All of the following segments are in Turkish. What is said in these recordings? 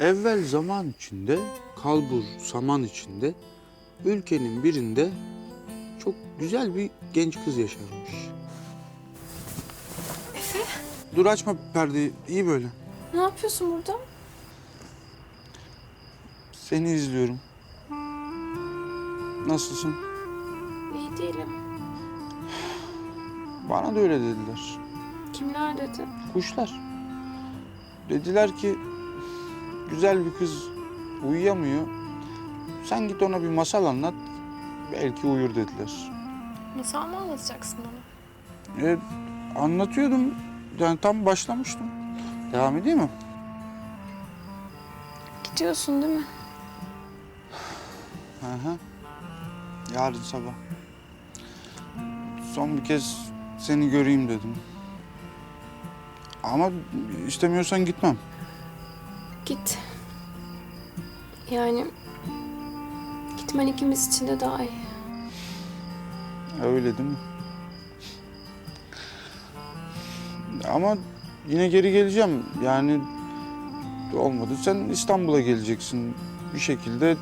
Evvel zaman içinde, kalbur saman içinde, ülkenin birinde çok güzel bir genç kız yaşarmış. Efe, Dur açma perdeyi, iyi böyle. ne yapıyorsun burada? Seni izliyorum. Nasılsın? İyi değilim. Bana da öyle dediler. Kimler dedi? Kuşlar. Dediler ki güzel bir kız uyuyamıyor. Sen git ona bir masal anlat. Belki uyur dediler. Masal mı anlatacaksın bana? E, anlatıyordum. Yani tam başlamıştım. Devam edeyim mi? Gidiyorsun değil mi? Hı hı. Yarın sabah. Son bir kez seni göreyim dedim. Ama istemiyorsan gitmem. Git. Yani gitmen ikimiz için de daha iyi. Öyle değil mi? Ama yine geri geleceğim. Yani olmadı. Sen İstanbul'a geleceksin. Bir şekilde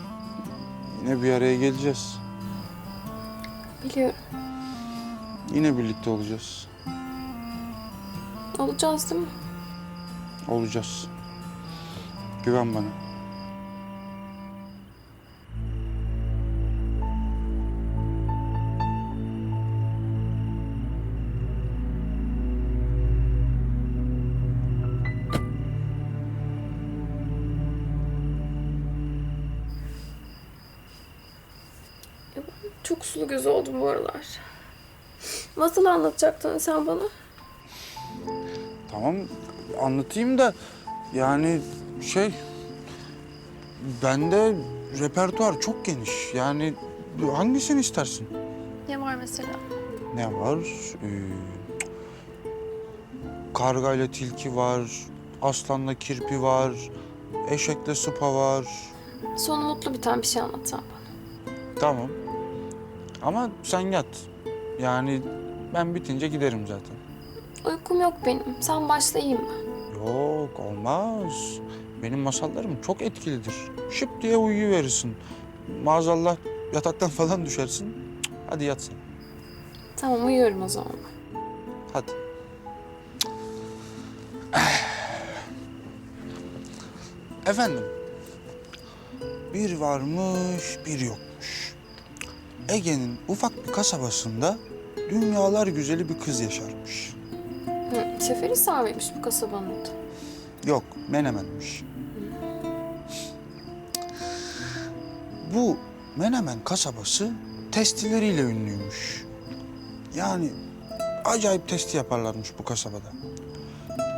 yine bir araya geleceğiz. Biliyorum. Yine birlikte olacağız. Olacağız değil mi? Olacağız. Güven bana. Çok sulu göz oldum bu aralar. Masal anlatacaktın sen bana. Tamam anlatayım da yani şey bende repertuar çok geniş. Yani hangisini istersin? Ne var mesela? Ne var? Ee, kargayla tilki var, aslanla kirpi var, eşekle sıpa var. Sonu mutlu biten bir şey anlatsan bana. Tamam. Ama sen yat. Yani ben bitince giderim zaten. Uykum yok benim. Sen başlayayım ben. Yok olmaz. Benim masallarım çok etkilidir. Şıp diye uyuyuverirsin. Maazallah yataktan falan düşersin. Cık, Hadi yat sen. Tamam uyuyorum o zaman. Hadi. Efendim. Bir varmış, bir yokmuş. Ege'nin ufak bir kasabasında dünyalar güzeli bir kız yaşarmış. Hı, Seferihisar mıymış bu kasabanın adı? Yok, Menemen'miş. Bu Menemen kasabası testileriyle ünlüymüş. Yani acayip testi yaparlarmış bu kasabada.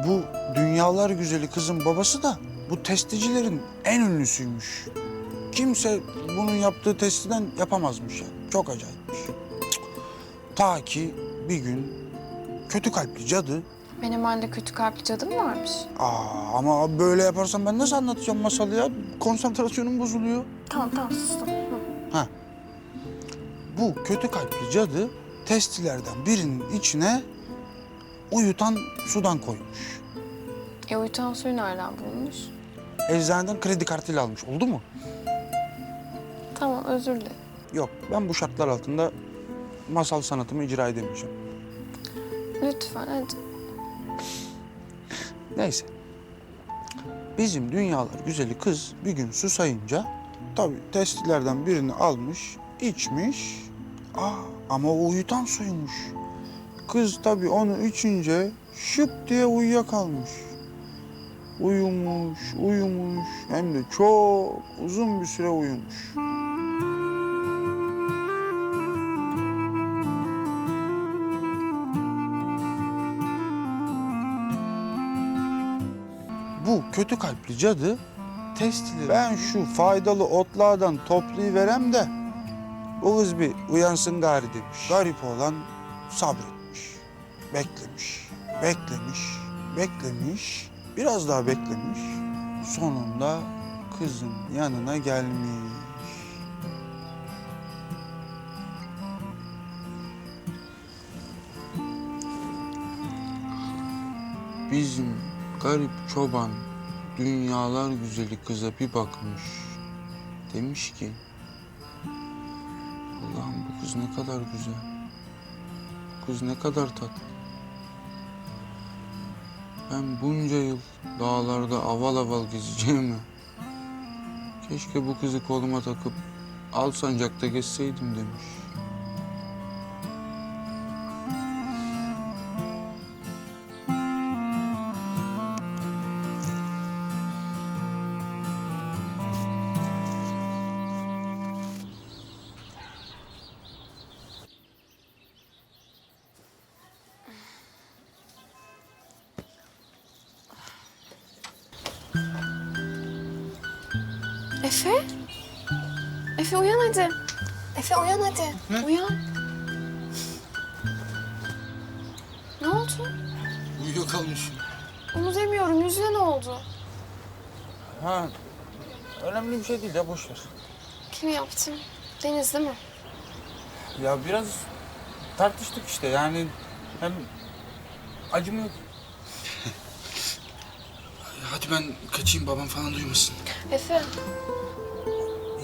Bu dünyalar güzeli kızın babası da bu testicilerin en ünlüsüymüş. Kimse bunun yaptığı testiden yapamazmış yani. Çok acayipmiş. Ta ki bir gün kötü kalpli cadı Benim bende kötü kalpli cadım varmış. Aa, ama böyle yaparsam ben nasıl anlatacağım masalı ya? Konsantrasyonum bozuluyor. Tamam tamam sustum. Ha. Bu kötü kalpli cadı testilerden birinin içine uyutan sudan koymuş. E uyutan suyu nereden bulmuş? Eczaneden kredi kartıyla almış. Oldu mu? Tamam özür dilerim. Yok. Ben bu şartlar altında masal sanatımı icra edemeyeceğim. Lütfen hadi. Neyse. Bizim dünyalar güzeli kız bir gün susayınca tabii testilerden birini almış, içmiş. Aa, ama o uyutan suymuş. Kız tabii onu içince şıp diye uyuyakalmış. Uyumuş, uyumuş hem de çok uzun bir süre uyumuş. Bu kötü kalpli cadı testileri ben şu faydalı otlardan toplayıverem de o kız bir uyansın gari demiş. Garip olan sabretmiş, beklemiş, beklemiş, beklemiş, biraz daha beklemiş. Sonunda kızın yanına gelmiş. Bizim garip çoban dünyalar güzeli kıza bir bakmış. Demiş ki... Allah'ım bu kız ne kadar güzel. Bu kız ne kadar tatlı. Ben bunca yıl dağlarda aval aval gezeceğime... Keşke bu kızı koluma takıp Alsancak'ta gezseydim demiş. Efe? Efe uyan hadi. Efe uyan hadi. Uyan. Ne oldu? Uyuyakalmışım. Onu demiyorum. Yüzüne ne oldu? Ha, önemli bir şey değil ya boş ver. Kim yaptı? Deniz değil mi? Ya biraz tartıştık işte yani hem acım yok. Hadi ben kaçayım babam falan duymasın. Efe.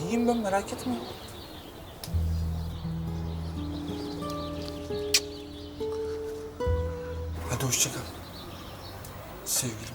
İyiyim ben merak etme. Hadi hoşça kal. Sevgilim.